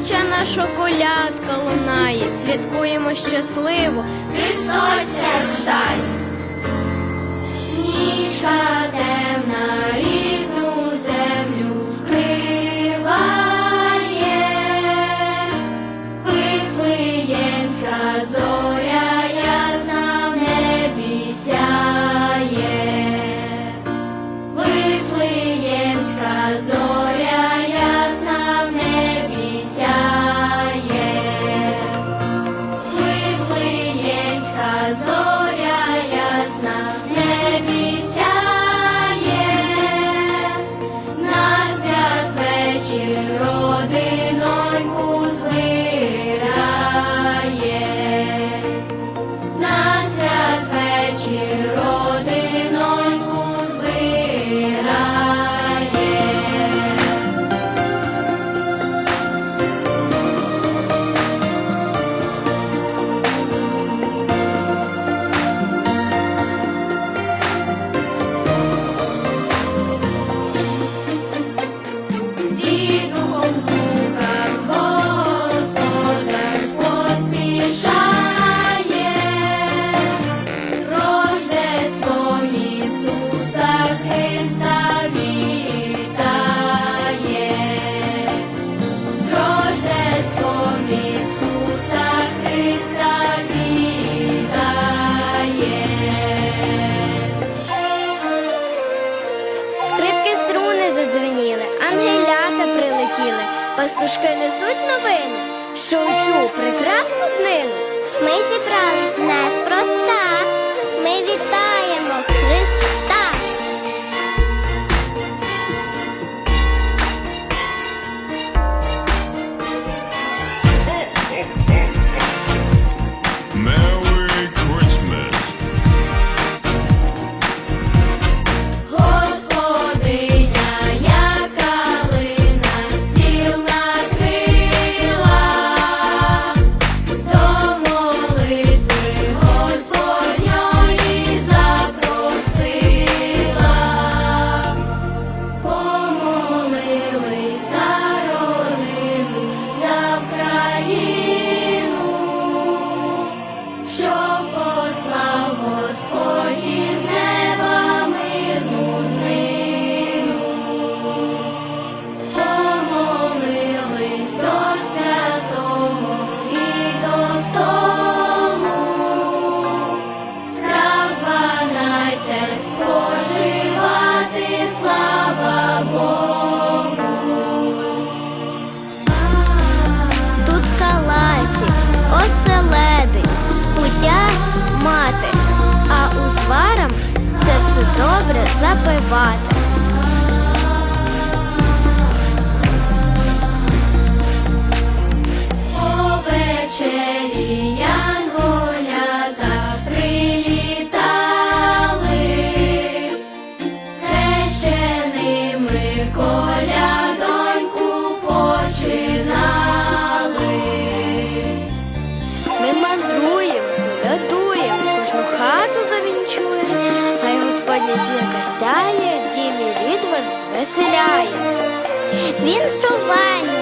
наречена шоколадка лунає, святкуємо щасливо, Христос рождає. пастушки несуть новини, що у цю прекрасну днину ми зібрались неспроста, ми вітаємо. добре запивати. Овечері янголята прилітали, хрещеними коля. Він шувальний.